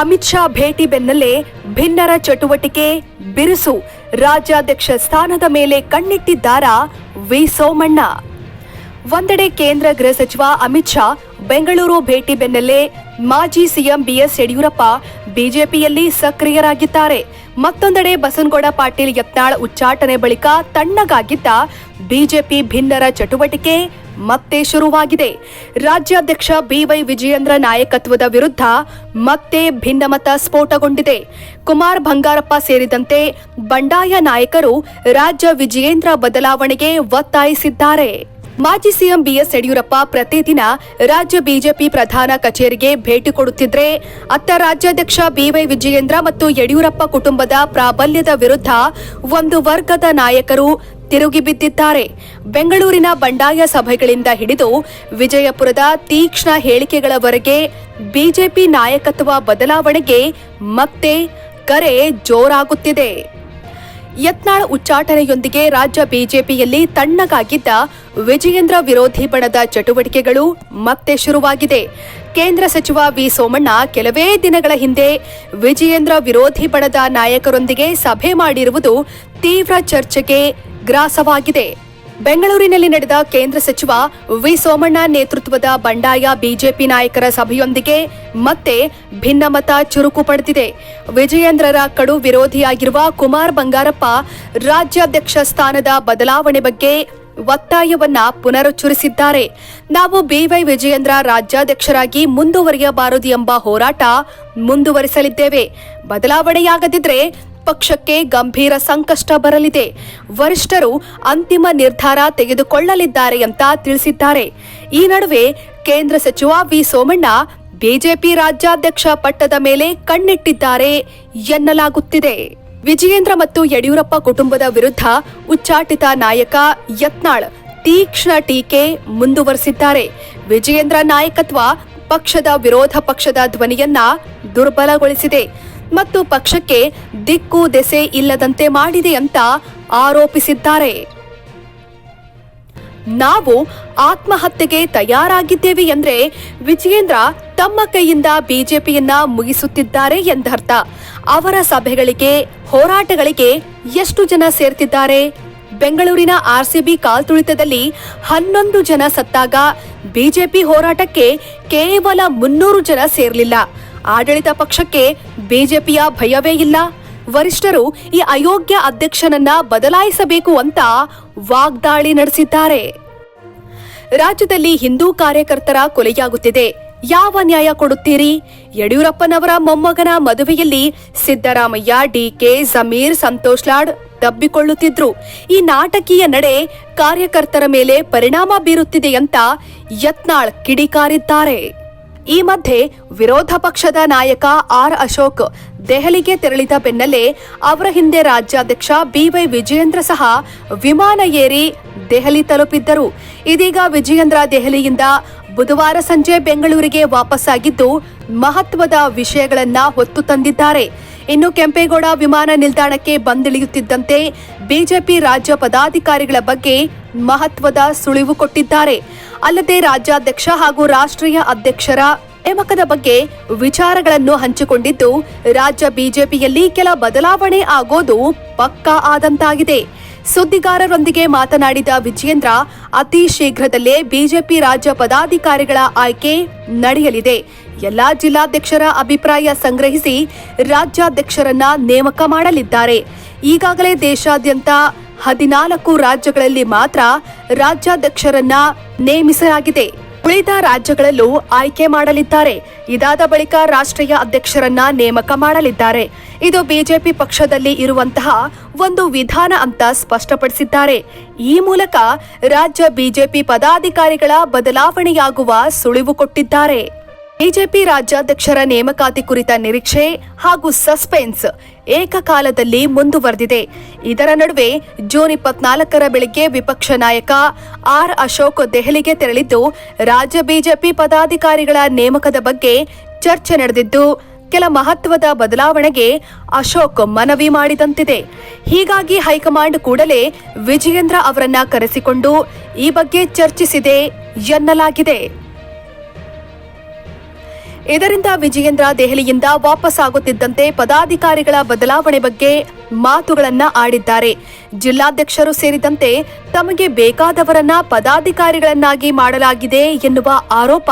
ಅಮಿತ್ ಶಾ ಭೇಟಿ ಬೆನ್ನಲ್ಲೇ ಭಿನ್ನರ ಚಟುವಟಿಕೆ, ಬಿರುಸು. ರಾಜ್ಯಾಧ್ಯಕ್ಷ ಸ್ಥಾನದ ಮೇಲೆ ಕಣ್ಣಿಟ್ಟಿದ್ದಾರ ವಿ. ಸೋಮಣ್ಣ. ಒಂದೆಡೆ ಕೇಂದ್ರ ಗೃಹ ಸಚಿವ ಅಮಿತ್ ಶಾ ಬೆಂಗಳೂರು ಭೇಟಿ ಬೆನ್ನಲ್ಲೇ ಮಾಜಿ ಸಿಎಂ ಬಿಎಸ್ ಯಡಿಯೂರಪ್ಪ ಬಿಜೆಪಿಯಲ್ಲಿ ಸಕ್ರಿಯರಾಗಿದ್ದಾರೆ. ಮತ್ತೊಂದೆಡೆ ಬಸನಗೌಡ ಪಾಟೀಲ್ ಯತ್ನಾಳ್ ಉಚ್ಚಾಟನೆ ಬಳಿಕ ತಣ್ಣಗಾಗಿದ್ದ ಬಿಜೆಪಿ ಭಿನ್ನರ ಚಟುವಟಿಕೆ ಮತ್ತೆ ಶುರುವಾಗಿದೆ. ರಾಜ್ಯಾಧ್ಯಕ್ಷ ಬಿವೈ ವಿಜಯೇಂದ್ರ ನಾಯಕತ್ವದ ವಿರುದ್ಧ ಮತ್ತೆ ಭಿನ್ನಮತ ಸ್ಫೋಟಗೊಂಡಿದೆ. ಕುಮಾರ್ ಬಂಗಾರಪ್ಪ ಸೇರಿದಂತೆ ಬಂಡಾಯ ನಾಯಕರು ರಾಜ್ಯ ವಿಜಯೇಂದ್ರ ಬದಲಾವಣೆಗೆ ಒತ್ತಾಯಿಸಿದ್ದಾರೆ. ಮಾಜಿ ಸಿಎಂ ಬಿಎಸ್ ಯಡಿಯೂರಪ್ಪ ಪ್ರತಿದಿನ ರಾಜ್ಯ ಬಿಜೆಪಿ ಪ್ರಧಾನ ಕಚೇರಿಗೆ ಭೇಟಿ ಕೊಡುತ್ತಿದ್ರೆ, ಅತ್ತ ರಾಜ್ಯಾಧ್ಯಕ್ಷ ಬಿವೈ ವಿಜಯೇಂದ್ರ ಮತ್ತು ಯಡಿಯೂರಪ್ಪ ಕುಟುಂಬದ ಪ್ರಾಬಲ್ಯದ ವಿರುದ್ಧ ಒಂದು ವರ್ಗದ ನಾಯಕರು ತಿರುಗಿ ಬಿದ್ದಿದ್ದಾರೆ. ಬೆಂಗಳೂರಿನ ಬಂಡಾಯ ಸಭೆಗಳಿಂದ ಹಿಡಿದು ವಿಜಯಪುರದ ತೀಕ್ಷ್ಣ ಹೇಳಿಕೆಗಳವರೆಗೆ ಬಿಜೆಪಿ ನಾಯಕತ್ವ ಬದಲಾವಣೆಗೆ ಮತ್ತೆ ಕರೆ ಜೋರಾಗುತ್ತಿದೆ. ಯತ್ನಾಳ್ ಉಚ್ಚಾಟನೆಯೊಂದಿಗೆ ರಾಜ್ಯ ಬಿಜೆಪಿಯಲ್ಲಿ ತಣ್ಣಗಾಗಿದ್ದ ವಿಜಯೇಂದ್ರ ವಿರೋಧಿ ಬಣದ ಚಟುವಟಿಕೆಗಳು ಮತ್ತೆ ಶುರುವಾಗಿದೆ. ಕೇಂದ್ರ ಸಚಿವ ವಿ ಸೋಮಣ್ಣ ಕೆಲವೇ ದಿನಗಳ ಹಿಂದೆ ವಿಜಯೇಂದ್ರ ವಿರೋಧಿ ಬಣದ ನಾಯಕರೊಂದಿಗೆ ಸಭೆ ಮಾಡಿರುವುದು ತೀವ್ರ ಚರ್ಚೆಗೆ ಗ್ರಾಸವಾಗಿದೆ ಬೆಂಗಳೂರಿನಲ್ಲಿ ನಡೆದ ಕೇಂದ್ರ ಸಚಿವ ವಿ. ಸೋಮಣ್ಣ ನೇತೃತ್ವದ ಬಂಡಾಯ ಬಿಜೆಪಿ ನಾಯಕರ ಸಭೆಯೊಂದಿಗೆ ಮತ್ತೆ ಭಿನ್ನಮತ ಚುರುಕು ಪಡೆದಿದೆ. ವಿಜಯೇಂದ್ರರ ಕಡು ವಿರೋಧಿಯಾಗಿರುವ ಕುಮಾರ್ ಬಂಗಾರಪ್ಪ ರಾಜ್ಯಾಧ್ಯಕ್ಷ ಸ್ಥಾನದ ಬದಲಾವಣೆ ಬಗ್ಗೆ ಒತ್ತಾಯವನ್ನ ಪುನರುಚ್ಚರಿಸಿದ್ದಾರೆ. ನಾವು ಬಿವೈ ವಿಜಯೇಂದ್ರ ರಾಜ್ಯಾಧ್ಯಕ್ಷರಾಗಿ ಮುಂದುವರಿಯಬಾರದು ಎಂಬ ಹೋರಾಟ ಮುಂದುವರಿಸಲಿದ್ದೇವೆ. ಬದಲಾವಣೆಯಾಗದಿದ್ರೆ ಪಕ್ಷಕ್ಕೆ ಗಂಭೀರ ಸಂಕಷ್ಟ ಬರಲಿದೆ. ವರಿಷ್ಠರು ಅಂತಿಮ ನಿರ್ಧಾರ ತೆಗೆದುಕೊಳ್ಳಲಿದ್ದಾರೆ ಅಂತ ತಿಳಿಸಿದ್ದಾರೆ. ಈ ನಡುವೆ ಕೇಂದ್ರ ಸಚಿವ ವಿ ಸೋಮಣ್ಣ ಬಿಜೆಪಿ ರಾಜ್ಯಾಧ್ಯಕ್ಷ ಪಟ್ಟದ ಮೇಲೆ ಕಣ್ಣಿಟ್ಟಿದ್ದಾರೆ ಎನ್ನಲಾಗುತ್ತಿದೆ. ವಿಜಯೇಂದ್ರ ಮತ್ತು ಯಡಿಯೂರಪ್ಪ ಕುಟುಂಬದ ವಿರುದ್ಧ ಉಚ್ಚಾಟಿತ ನಾಯಕ ಯತ್ನಾಳ್ ತೀಕ್ಷ್ಣ ಟೀಕೆ ಮುಂದುವರೆಸಿದ್ದಾರೆ. ವಿಜಯೇಂದ್ರ ನಾಯಕತ್ವ ಪಕ್ಷದ ವಿರೋಧ ಪಕ್ಷದ ಧ್ವನಿಯನ್ನ ದುರ್ಬಲಗೊಳಿಸಿದೆ. ಮತ್ತು ಪಕ್ಷಕ್ಕೆ ದಿಕ್ಕು ದೆಸೆ ಇಲ್ಲದಂತೆ ಮಾಡಿದೆ ಅಂತ ಆರೋಪಿಸಿದ್ದಾರೆ. ನಾವು ಆತ್ಮಹತ್ಯೆಗೆ ತಯಾರಾಗಿದ್ದೇವೆ ಎಂದ್ರೆ ವಿಜಯೇಂದ್ರ ತಮ್ಮ ಕೈಯಿಂದ ಬಿಜೆಪಿಯನ್ನ ಮುಗಿಸುತ್ತಿದ್ದಾರೆ ಎಂದರ್ಥ. ಅವರ ಸಭೆಗಳಿಗೆ, ಹೋರಾಟಗಳಿಗೆ ಎಷ್ಟು ಜನ ಸೇರ್ತಿದ್ದಾರೆ? ಬೆಂಗಳೂರಿನ ಆರ್ಸಿಬಿ ಕಾಲ್ತುಳಿತದಲ್ಲಿ ಹನ್ನೊಂದು ಜನ ಸತ್ತಾಗ ಬಿಜೆಪಿ ಹೋರಾಟಕ್ಕೆ ಕೇವಲ ಮುನ್ನೂರು ಜನ ಸೇರ್ಲಿಲ್ಲ. ಆಡಳಿತ ಪಕ್ಷಕ್ಕೆ ಬಿಜೆಪಿಯ ಭಯವೇ ಇಲ್ಲ. ವರಿಷ್ಠರು ಈ ಅಯೋಗ್ಯ ಅಧ್ಯಕ್ಷನನ್ನ ಬದಲಾಯಿಸಬೇಕು ಅಂತ ವಾಗ್ದಾಳಿ ನಡೆಸಿದ್ದಾರೆ. ರಾಜ್ಯದಲ್ಲಿ ಹಿಂದೂ ಕಾರ್ಯಕರ್ತರ ಕೊಲೆಯಾಗುತ್ತಿದೆ. ಯಾವ ನ್ಯಾಯ ಕೊಡುತ್ತೀರಿ? ಯಡಿಯೂರಪ್ಪನವರ ಮೊಮ್ಮಗನ ಮದುವೆಯಲ್ಲಿ ಸಿದ್ದರಾಮಯ್ಯ, ಡಿಕೆ ಜಮೀರ್, ಸಂತೋಷ್ ಲಾಡ್ ದಬ್ಬಿಕೊಳ್ಳುತ್ತಿದ್ರು. ಈ ನಾಟಕೀಯ ನಡೆ ಕಾರ್ಯಕರ್ತರ ಮೇಲೆ ಪರಿಣಾಮ ಬೀರುತ್ತಿದೆ ಅಂತ ಯತ್ನಾಳ್ ಕಿಡಿಕಾರಿದ್ದಾರೆ. ಈ ಮಧ್ಯೆ ವಿರೋಧ ಪಕ್ಷದ ನಾಯಕ ಆರ್ ಅಶೋಕ್ ದೆಹಲಿಗೆ ತೆರಳಿದ ಬೆನ್ನಲ್ಲೇ ಅವರ ಹಿಂದೆ ರಾಜ್ಯಾಧ್ಯಕ್ಷ ಬಿವೈ ವಿಜಯೇಂದ್ರ ಸಹ ವಿಮಾನ ಏರಿ ದೆಹಲಿ ತಲುಪಿದ್ದರು. ಇದೀಗ ವಿಜಯೇಂದ್ರ ದೆಹಲಿಯಿಂದ ಬುಧವಾರ ಸಂಜೆ ಬೆಂಗಳೂರಿಗೆ ವಾಪಸ್ಸಾಗಿದ್ದು ಮಹತ್ವದ ವಿಷಯಗಳನ್ನ ಹೊತ್ತು ತಂದಿದ್ದಾರೆ. ಇನ್ನು ಕೆಂಪೇಗೌಡ ವಿಮಾನ ನಿಲ್ದಾಣಕ್ಕೆ ಬಂದಿಳಿಯುತ್ತಿದ್ದಂತೆ ಬಿಜೆಪಿ ರಾಜ್ಯ ಪದಾಧಿಕಾರಿಗಳ ಬಗ್ಗೆ ಮಹತ್ವದ ಸುಳಿವು ಕೊಟ್ಟಿದ್ದಾರೆ. ಅಲ್ಲದೆ ರಾಜ್ಯಾಧ್ಯಕ್ಷ ಹಾಗೂ ರಾಷ್ಟ್ರೀಯ ಅಧ್ಯಕ್ಷರ ನೇಮಕದ ಬಗ್ಗೆ ವಿಚಾರಗಳನ್ನು ಹಂಚಿಕೊಂಡಿದ್ದು, ರಾಜ್ಯ ಬಿಜೆಪಿಯಲ್ಲಿ ಕೆಲ ಬದಲಾವಣೆ ಆಗೋದು ಪಕ್ಕಾ ಆದಂತಾಗಿದೆ. ಸುದ್ದಿಗಾರರೊಂದಿಗೆ ಮಾತನಾಡಿದ ವಿಜಯೇಂದ್ರ, ಅತಿ ಶೀಘ್ರದಲ್ಲೇ ಬಿಜೆಪಿ ರಾಜ್ಯ ಪದಾಧಿಕಾರಿಗಳ ಆಯ್ಕೆ ನಡೆಯಲಿದೆ. ಎಲ್ಲಾ ಜಿಲ್ಲಾಧ್ಯಕ್ಷರ ಅಭಿಪ್ರಾಯ ಸಂಗ್ರಹಿಸಿ ರಾಜ್ಯಾಧ್ಯಕ್ಷರನ್ನ ನೇಮಕ ಮಾಡಲಿದ್ದಾರೆ. ಈಗಾಗಲೇ ದೇಶಾದ್ಯಂತ ಹದಿನಾಲ್ಕು ರಾಜ್ಯಗಳಲ್ಲಿ ಮಾತ್ರ ರಾಜ್ಯಾಧ್ಯಕ್ಷರನ್ನ ನೇಮಿಸಲಾಗಿದೆ. ಉಳಿದ ರಾಜ್ಯಗಳಲ್ಲೂ ಆಯ್ಕೆ ಮಾಡಲಿದ್ದಾರೆ. ಇದಾದ ಬಳಿಕ ರಾಷ್ಟ್ರೀಯ ಅಧ್ಯಕ್ಷರನ್ನ ನೇಮಕ ಮಾಡಲಿದ್ದಾರೆ. ಇದು ಬಿಜೆಪಿ ಪಕ್ಷದಲ್ಲಿ ಇರುವಂತಹ ಒಂದು ವಿಧಾನ ಅಂತ ಸ್ಪಷ್ಟಪಡಿಸಿದ್ದಾರೆ. ಈ ಮೂಲಕ ರಾಜ್ಯ ಬಿಜೆಪಿ ಪದಾಧಿಕಾರಿಗಳ ಬದಲಾವಣೆಯಾಗುವ ಸುಳಿವು ಕೊಟ್ಟಿದ್ದಾರೆ. ಬಿಜೆಪಿ ರಾಜ್ಯಾಧ್ಯಕ್ಷರ ನೇಮಕಾತಿ ಕುರಿತ ನಿರೀಕ್ಷೆ ಹಾಗೂ ಸಸ್ಪೆನ್ಸ್ ಏಕಕಾಲದಲ್ಲಿ ಮುಂದುವರೆದಿದೆ. ಇದರ ನಡುವೆ ಜೂನ್ ಇಪ್ಪತ್ನಾಲ್ಕರ ಬೆಳಿಗ್ಗೆ ವಿಪಕ್ಷ ನಾಯಕ ಆರ್ ಅಶೋಕ್ ದೆಹಲಿಗೆ ತೆರಳಿದ್ದು, ರಾಜ್ಯ ಬಿಜೆಪಿ ಪದಾಧಿಕಾರಿಗಳ ನೇಮಕದ ಬಗ್ಗೆ ಚರ್ಚೆ ನಡೆದಿದ್ದು, ಕೆಲ ಮಹತ್ವದ ಬದಲಾವಣೆಗೆ ಅಶೋಕ್ ಮನವಿ ಮಾಡಿದಂತಿದೆ. ಹೀಗಾಗಿ ಹೈಕಮಾಂಡ್ ಕೂಡಲೇ ವಿಜಯೇಂದ್ರ ಅವರನ್ನ ಕರೆಸಿಕೊಂಡು ಈ ಬಗ್ಗೆ ಚರ್ಚಿಸಿದೆ ಎನ್ನಲಾಗಿದೆ. ಇದರಿಂದ ವಿಜಯೇಂದ್ರ ದೆಹಲಿಯಿಂದ ವಾಪಸ್ ಆಗುತ್ತಿದ್ದಂತೆ ಪದಾಧಿಕಾರಿಗಳ ಬದಲಾವಣೆ ಬಗ್ಗೆ ಮಾತುಗಳನ್ನ ಆಡಿದ್ದಾರೆ. ಜಿಲ್ಲಾಧ್ಯಕ್ಷರು ಸೇರಿದಂತೆ ತಮಗೆ ಬೇಕಾದವರನ್ನ ಪದಾಧಿಕಾರಿಗಳನ್ನಾಗಿ ಮಾಡಲಾಗಿದೆ ಎನ್ನುವ ಆರೋಪ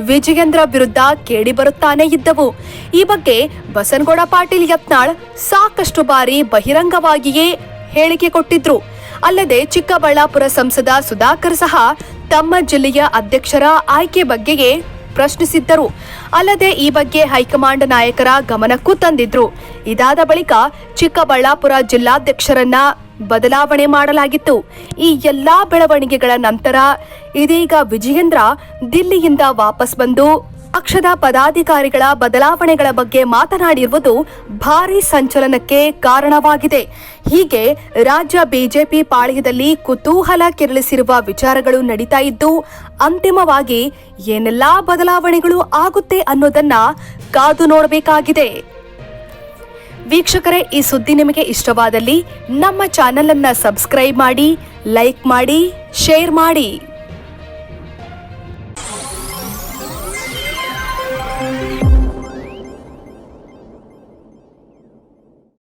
ವಿಜಯೇಂದ್ರ ವಿರುದ್ಧ ಕೇಳಿಬರುತ್ತಾನೆ ಇದ್ದವು. ಈ ಬಗ್ಗೆ ಬಸನಗೌಡ ಪಾಟೀಲ್ ಯತ್ನಾಳ್ ಸಾಕಷ್ಟು ಬಾರಿ ಬಹಿರಂಗವಾಗಿಯೇ ಹೇಳಿಕೆ ಕೊಟ್ಟಿದ್ರು. ಅಲ್ಲದೆ ಚಿಕ್ಕಬಳ್ಳಾಪುರ ಸಂಸದ ಸುಧಾಕರ್ ಸಹ ತಮ್ಮ ಜಿಲ್ಲೆಯ ಅಧ್ಯಕ್ಷರ ಆಯ್ಕೆ ಬಗ್ಗೆಯೇ ಪ್ರಶ್ನಿಸಿದ್ದರು. ಅಲ್ಲದೆ ಈ ಬಗ್ಗೆ ಹೈಕಮಾಂಡ್ ನಾಯಕರ ಗಮನಕ್ಕೂ ತಂದಿದ್ರು. ಇದಾದ ಬಳಿಕ ಚಿಕ್ಕಬಳ್ಳಾಪುರ ಜಿಲ್ಲಾಧ್ಯಕ್ಷರನ್ನ ಬದಲಾವಣೆ ಮಾಡಲಾಗಿತ್ತು. ಈ ಎಲ್ಲಾ ಬೆಳವಣಿಗೆಗಳ ನಂತರ ಇದೀಗ ವಿಜಯೇಂದ್ರ ದಿಲ್ಲಿಯಿಂದ ವಾಪಸ್ ಬಂದು ಪಕ್ಷದ ಪದಾಧಿಕಾರಿಗಳ ಬದಲಾವಣೆಗಳ ಬಗ್ಗೆ ಮಾತನಾಡಿರುವುದು ಭಾರಿ ಸಂಚಲನಕ್ಕೆ ಕಾರಣವಾಗಿದೆ. ಹೀಗೆ ರಾಜ್ಯ ಬಿಜೆಪಿ ಪಾಳ್ಯದಲ್ಲಿ ಕುತೂಹಲ ಕೆರಳಿಸಿರುವ ವಿಚಾರಗಳು ನಡೀತಾ ಇದ್ದು, ಅಂತಿಮವಾಗಿ ಏನೆಲ್ಲಾ ಬದಲಾವಣೆಗಳು ಆಗುತ್ತೆ ಅನ್ನೋದನ್ನ ಕಾದು ನೋಡಬೇಕಾಗಿದೆ. ವೀಕ್ಷಕರೇ, ಈ ಸುದ್ದಿ ನಿಮಗೆ ಇಷ್ಟವಾದಲ್ಲಿ ನಮ್ಮ ಚಾನೆಲ್ ಅನ್ನ ಸಬ್ಸ್ಕ್ರೈಬ್ ಮಾಡಿ, ಲೈಕ್ ಮಾಡಿ, ಶೇರ್ ಮಾಡಿ.